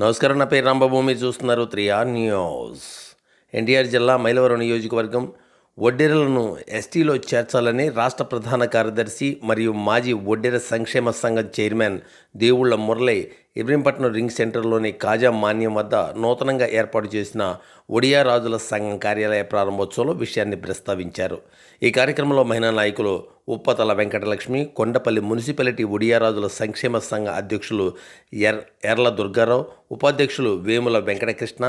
నమస్కారం నా పేరు రంభభూమి చూస్తున్నారు త్రీ ఆర్ న్యూస్. ఎన్టీఆర్ జిల్లా మైలవరం నియోజకవర్గం ఒడ్డెరలను ఎస్టీలో చేర్చాలని రాష్ట్ర ప్రధాన కార్యదర్శి మరియు మాజీ ఒడ్డెర సంక్షేమ సంఘం చైర్మన్ దేవుళ్ళ మురళి ఇబ్రహీంపట్నం రింగ్ సెంటర్లోని కాజా మాన్యం వద్ద నూతనంగా ఏర్పాటు చేసిన ఒడియా రాజుల సంఘం కార్యాలయ ప్రారంభోత్సవంలో విషయాన్ని ప్రస్తావించారు. ఈ కార్యక్రమంలో మహిళా నాయకులు ఉప్పతల వెంకటలక్ష్మి కొండపల్లి మున్సిపాలిటీ ఒడియారాజుల సంక్షేమ సంఘ అధ్యక్షులు ఎర్ ఎర్ల దుర్గారావు ఉపాధ్యక్షులు Vemula Venkatakrishna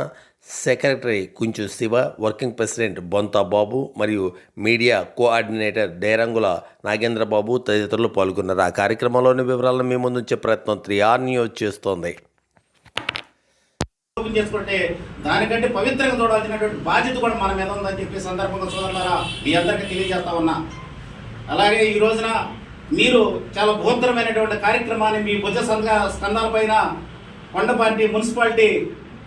secretary Kunchu Siva working president Bonta Babu మరియు మీడియా కోఆర్డినేటర్ డేరంగుల నాగేంద్రబాబు తదితరులు పాల్గొన్నారు. ఆ కార్యక్రమంలోని వివరాలను మీ ముందుంచే ప్రయత్నం త్రీ ఆర్ న్యూస్ చేస్తోంది. చేసుకుంటే దానికంటే పవిత్రంగా చూడాల్సినటువంటి బాధ్యత కూడా మన మీద ఉందని చెప్పి సందర్భంగా చూడన్నారా మీ అందరికీ తెలియజేస్తా ఉన్నా. అలాగే ఈ రోజున మీరు చాలా బృహత్తరమైనటువంటి కార్యక్రమాన్ని మీ భుజ సంఘ స్కందాలపైన కొండపాటి మున్సిపాలిటీ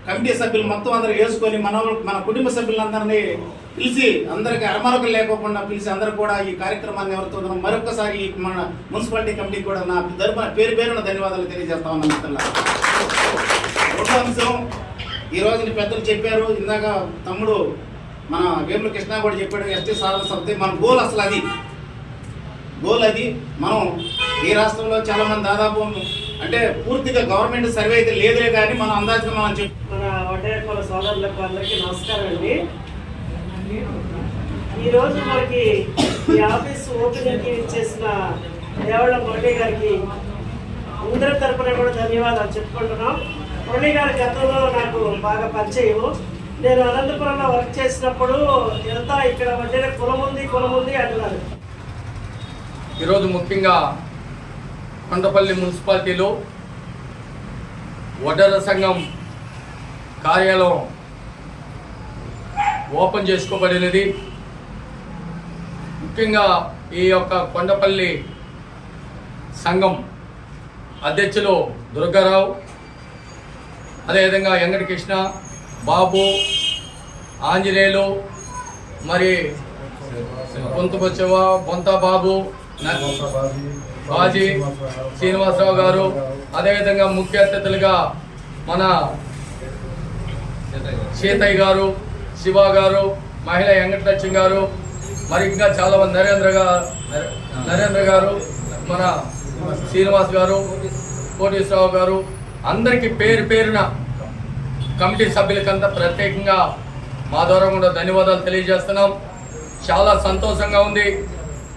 కమిటీ సభ్యులు మొత్తం అందరూ వేసుకొని మన మన కుటుంబ సభ్యులందరినీ పిలిచి అందరికి అరమరకలు లేకోకుండా పిలిచి అందరూ కూడా ఈ కార్యక్రమాన్ని ఎవరితో మరొకసారి మన మున్సిపాలిటీ కమిటీకి కూడా నా తరపున పేరు పేరున ధన్యవాదాలు తెలియజేస్తా ఉన్నాను మిత్రులారా. రెండో అంశం ఈ రోజున పెద్దలు చెప్పారు. ఇందాక తమ్ముడు మన వేముల కృష్ణ కూడా చెప్పాడు ఎస్టీ సాధన సమితి మన గోల్ అసలు అది. గోల్ అది. మనం ఈ రాష్ట్రంలో చాలామంది దాదాపు అంటే పూర్తిగా గవర్నమెంట్ సర్వే అయితే లేదులే కానీ మనం అందాజుగా మనం వడ్డేకుల సోదరులకు అందరికీ నమస్కారం అండి. ఈరోజు మనకి ఈ ఆఫీస్ ఓపెనింగ్ ఇచ్చేసిన దేవళ్ళ మురళి గారికి అందరి తరపున కూడా ధన్యవాదాలు చెప్పుకుంటున్నాం. మురళి గారి గతంలో నాకు బాగా పరిచయం. నేను అనంతపురంలో వర్క్ చేసినప్పుడు ఎంత ఇక్కడ వడ్డీల కులం ఉంది కులం ఉంది అంటున్నారు. ఈరోజు ముఖ్యంగా కొండపల్లి మున్సిపాలిటీలో వడ్డర సంఘం కార్యాలయం ఓపెన్ చేసుకోబడినది. ముఖ్యంగా ఈ యొక్క కొండపల్లి సంఘం అధ్యక్షులు దుర్గారావు అదేవిధంగా వెంకట కృష్ణ బాబు ఆంజనేయులు మరి బొంతబొచ్చవ బొంత బాబు. బాజీ శ్రీనివాసరావు గారు అదేవిధంగా ముఖ్య అతిథులుగా మన సీతయ్య గారు శివ గారు మహిళ వెంకటలక్ష్మి గారు మరి ఇంకా చాలా మంది నరేంద్ర గారు నరేంద్ర గారు మన శ్రీనివాస్ గారు కోటేశ్వరరావు గారు అందరికీ పేరు పేరున కమిటీ సభ్యులకంతా ప్రత్యేకంగా మా ద్వారా కూడా ధన్యవాదాలు తెలియజేస్తున్నాం. చాలా సంతోషంగా ఉంది.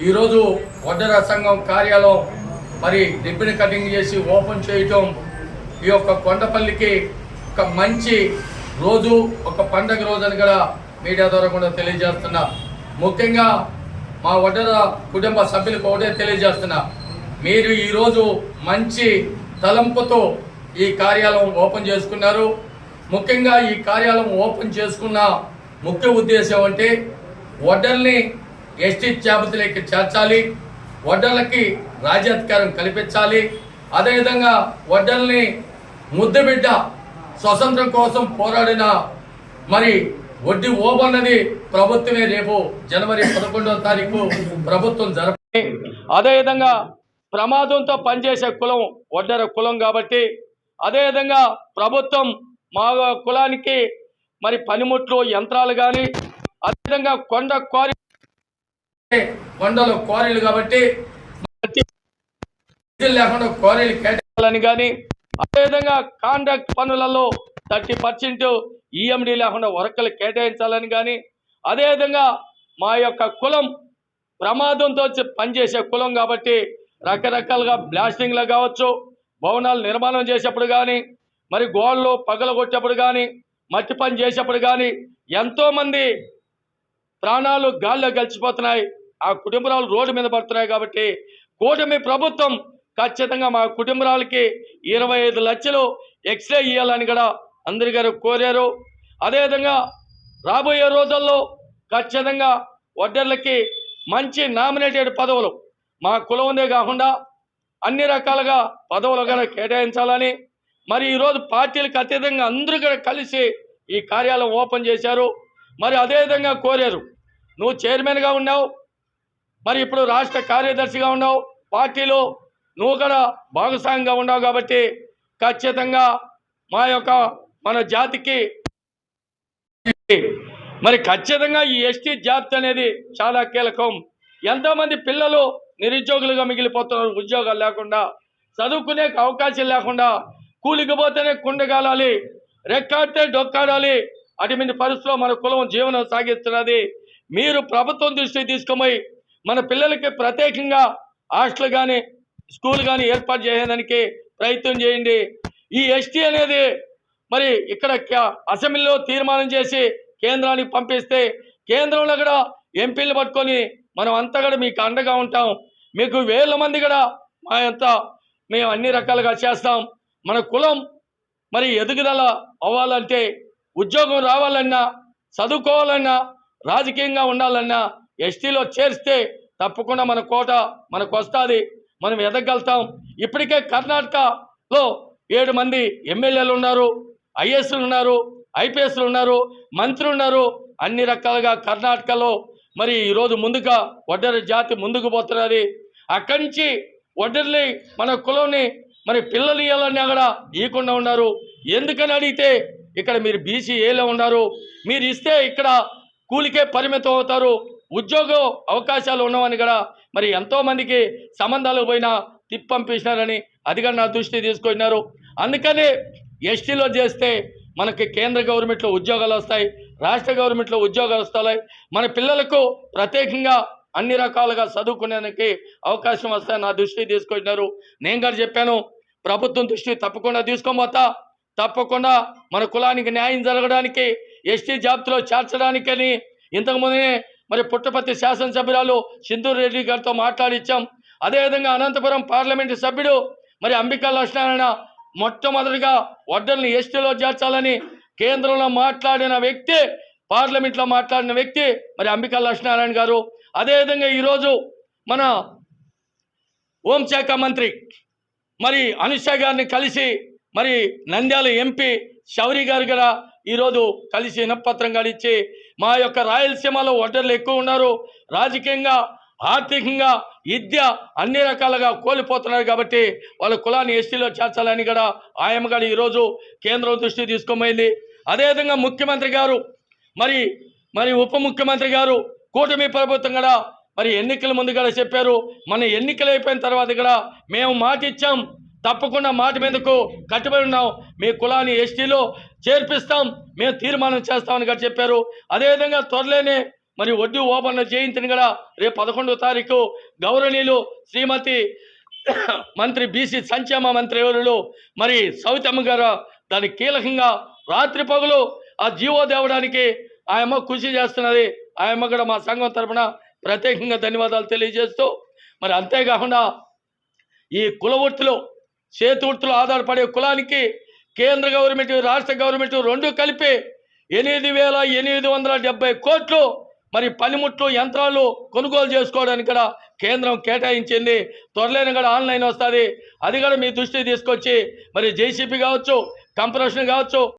ఈరోజు వడ్డర సంఘం కార్యాలయం మరి రిబ్బన్ కటింగ్ చేసి ఓపెన్ చేయటం ఈ యొక్క కొండపల్లికి ఒక మంచి రోజు ఒక పండగ రోజు అని కూడా మీడియా ద్వారా కూడా తెలియజేస్తున్నా. ముఖ్యంగా మా వడ్డర కుటుంబ సభ్యులకు ఒకటే తెలియజేస్తున్నా. మీరు ఈరోజు మంచి తలంపుతో ఈ కార్యాలయం ఓపెన్ చేసుకున్నారు. ముఖ్యంగా ఈ కార్యాలయం ఓపెన్ చేసుకున్న ముఖ్య ఉద్దేశం అంటే వడ్డల్ని ఎస్టీ జాబితాలోకి చేర్చాలి వడ్డలకి రాజ్యాధికారం కల్పించాలి. అదేవిధంగా వడ్డల్ని ముద్దబిడ్డ స్వతంత్రం కోసం పోరాడిన మరి వడ్డీ ఓబన్నది ప్రభుత్వమే రేపు జనవరి పదకొండవ తారీఖు ప్రభుత్వం జరప. అదేవిధంగా ప్రమాదంతో పనిచేసే కులం వడ్డర కులం కాబట్టి అదేవిధంగా ప్రభుత్వం మా కులానికి మరి పనిముట్లు యంత్రాలు కానీ అదేవిధంగా కొండ క్వారీ కొండలు క్వారీలు కాబట్టి లేకుండా క్వారీలు కేటాయాలని కానీ అదేవిధంగా కాంట్రాక్ట్ పనులలో థర్టీ పర్సెంట్ ఈఎండి లేకుండా వరకలు కేటాయించాలని కానీ అదేవిధంగా మా యొక్క కులం ప్రమాదంతో పనిచేసే కులం కాబట్టి రకరకాలుగా బ్లాస్టింగ్లు కావచ్చు భవనాలు నిర్మాణం చేసేప్పుడు కానీ మరి గోడలు పగలగొట్టేప్పుడు కానీ మట్టి పని చేసేప్పుడు కానీ ఎంతోమంది ప్రాణాలు గాల్లో గెలిచిపోతున్నాయి. ఆ కుటుంబరాలు రోడ్డు మీద పడుతున్నాయి కాబట్టి కూటమి ప్రభుత్వం ఖచ్చితంగా మా కుటుంబరాలకి ఇరవై ఐదు లక్షలు ఎక్స్రే ఇవ్వాలని కూడా అందరి గారు కోరారు. అదేవిధంగా రాబోయే రోజుల్లో ఖచ్చితంగా వడ్డర్లకి మంచి నామినేటెడ్ పదవులు మా కులందే కాకుండా అన్ని రకాలుగా పదవులు కూడా కేటాయించాలని మరి ఈరోజు పార్టీలకు అతీతంగా అందరూ కూడా కలిసి ఈ కార్యాలయం ఓపెన్ చేశారు. మరి అదేవిధంగా కోరారు. నువ్వు చైర్మన్గా ఉన్నావు మరి ఇప్పుడు రాష్ట్ర కార్యదర్శిగా ఉన్నావు పార్టీలో నువ్వు కూడా భాగస్వామ్యంగా ఉన్నావు కాబట్టి ఖచ్చితంగా మా యొక్క మన జాతికి మరి ఖచ్చితంగా ఈ ఎస్టీ జాబితా అనేది చాలా కీలకం. ఎంతోమంది పిల్లలు నిరుద్యోగులుగా మిగిలిపోతున్నారు ఉద్యోగాలు లేకుండా చదువుకునే అవకాశం లేకుండా కూలికి పోతేనే కుండగాలాలి రెక్కాడితే డొక్కాడాలి అటువంటి పరిస్థితిలో మన కులం జీవనం సాగిస్తున్నది. మీరు ప్రభుత్వం దృష్టికి తీసుకుపోయి మన పిల్లలకి ప్రత్యేకంగా హాస్టల్ కానీ స్కూల్ కానీ ఏర్పాటు చేయడానికి ప్రయత్నం చేయండి. ఈ ఎస్టీ అనేది మరి ఇక్కడ అసెంబ్లీలో తీర్మానం చేసి కేంద్రానికి పంపిస్తే కేంద్రంలో కూడా ఎంపీలు పట్టుకొని మనం అంతా కూడా మీకు అండగా ఉంటాం. మీకు వేల మంది కూడా మా అంతా మేము అన్ని రకాలుగా చేస్తాం. మన కులం మరి ఎదుగుదల అవ్వాలంటే ఉద్యోగం రావాలన్నా చదువుకోవాలన్నా రాజకీయంగా ఉండాలన్నా ఎస్టీలో చేరిస్తే తప్పకుండా మన కోట మనకు వస్తుంది మనం ఎదగలుగుతాం. ఇప్పటికే కర్ణాటకలో ఏడు మంది ఎమ్మెల్యేలు ఉన్నారు ఐఏఎస్లు ఉన్నారు ఐపీఎస్లు ఉన్నారు మంత్రులు ఉన్నారు. అన్ని రకాలుగా కర్ణాటకలో మరి ఈరోజు ముందుగా వడ్డరి జాతి ముందుకు పోతున్నది. అక్కడి నుంచి వడ్డర్ని మన కులంని మరి పిల్లలు ఇవ్వాలని కూడా ఇవ్వకుండా ఉన్నారు. ఎందుకని అడిగితే ఇక్కడ మీరు బీసీ ఏలో ఉన్నారు. మీరు ఇస్తే ఇక్కడ కూలికే పరిమితం అవుతారు. ఉద్యోగ అవకాశాలు ఉన్నవని కూడా మరి ఎంతోమందికి సంబంధాలు పోయినా తిప్పంపించినారని అది కూడా నా దృష్టి తీసుకొచ్చినారు. అందుకనే ఎస్టీలో చేస్తే మనకి కేంద్ర గవర్నమెంట్లో ఉద్యోగాలు వస్తాయి రాష్ట్ర గవర్నమెంట్లో ఉద్యోగాలు వస్తాయి. మన పిల్లలకు ప్రత్యేకంగా అన్ని రకాలుగా చదువుకునేందుకు అవకాశం వస్తాయి నా దృష్టి తీసుకొచ్చినారు. నేను కూడా చెప్పాను ప్రభుత్వం దృష్టి తప్పకుండా తీసుకోబోతా తప్పకుండా మన కులానికి న్యాయం జరగడానికి ఎస్టీ జాబితాలో చేర్చడానికని ఇంతకుముందే మరి పుట్టపర్తి శాసనసభ్యురాలు సింధూర్ రెడ్డి గారితో మాట్లాడిచ్చాం అదేవిధంగా అనంతపురం పార్లమెంటు సభ్యుడు మరి అంబికా లక్ష్మీనారాయణ మొట్టమొదటిగా వడ్డల్ని ఎస్టీలో చేర్చాలని కేంద్రంలో మాట్లాడిన వ్యక్తి పార్లమెంట్లో మాట్లాడిన వ్యక్తి మరి అంబికా లక్ష్మీనారాయణ గారు. అదేవిధంగా ఈరోజు మన హోంశాఖ మంత్రి మరి అమిత్ షా గారిని కలిసి మరి నంద్యాల ఎంపీ శౌరి గారు కూడా ఈరోజు కలిసి వినపత్రం ఇచ్చి మా యొక్క రాయలసీమలో ఒడ్డర్లు ఎక్కువ ఉన్నారు. రాజకీయంగా ఆర్థికంగా విద్య అన్ని రకాలుగా కోల్పోతున్నారు కాబట్టి వాళ్ళ కులాన్ని ఎస్టీలో చేర్చాలని కూడా ఆయమ్మ ఈరోజు కేంద్రం దృష్టి తీసుకోమైంది అదేవిధంగా ముఖ్యమంత్రి గారు మరి మరి ఉప ముఖ్యమంత్రి గారు కూటమి ప్రభుత్వం కూడా మరి ఎన్నికల ముందు కూడా చెప్పారు. మన ఎన్నికలు అయిపోయిన తర్వాత కూడా మేము మాట ఇచ్చాం తప్పకుండా మాట మీదకు కట్టుబడి ఉన్నాం. మీ కులాన్ని ఎస్టీలో చేర్పిస్తాం. మేము తీర్మానం చేస్తామని కూడా చెప్పారు. అదేవిధంగా త్వరలోనే మరి వడ్డీ ఓపెన్ జయంతిని కూడా రేపు పదకొండో తారీఖు గౌరవనీయులు శ్రీమతి మంత్రి బీసీ సంక్షేమ మంత్రి ఎవరు మరి సౌతమ్మ గారు దాని కీలకంగా రాత్రి పగులు ఆ జీవో దేవడానికి ఆయమ్మ కృషి చేస్తున్నది. ఆయమ్మ కూడా మా సంఘం తరఫున ప్రత్యేకంగా ధన్యవాదాలు తెలియజేస్తూ మరి అంతేకాకుండా ఈ కుల వృత్తిలో ఆధారపడే కులానికి కేంద్ర గవర్నమెంట్ రాష్ట్ర గవర్నమెంట్ రెండు కలిపి ఎనిమిది వేల ఎనిమిది వందల డెబ్బై కోట్లు మరి పనిముట్లు యంత్రాలు కొనుగోలు చేసుకోవడానికి కూడా కేంద్రం కేటాయించింది. త్వరలోనే కూడా ఆన్లైన్ వస్తుంది. అది కూడా మీ దృష్టికి తీసుకొచ్చి మరి జేసీబీ కావచ్చు కంప్రెషన్ కావచ్చు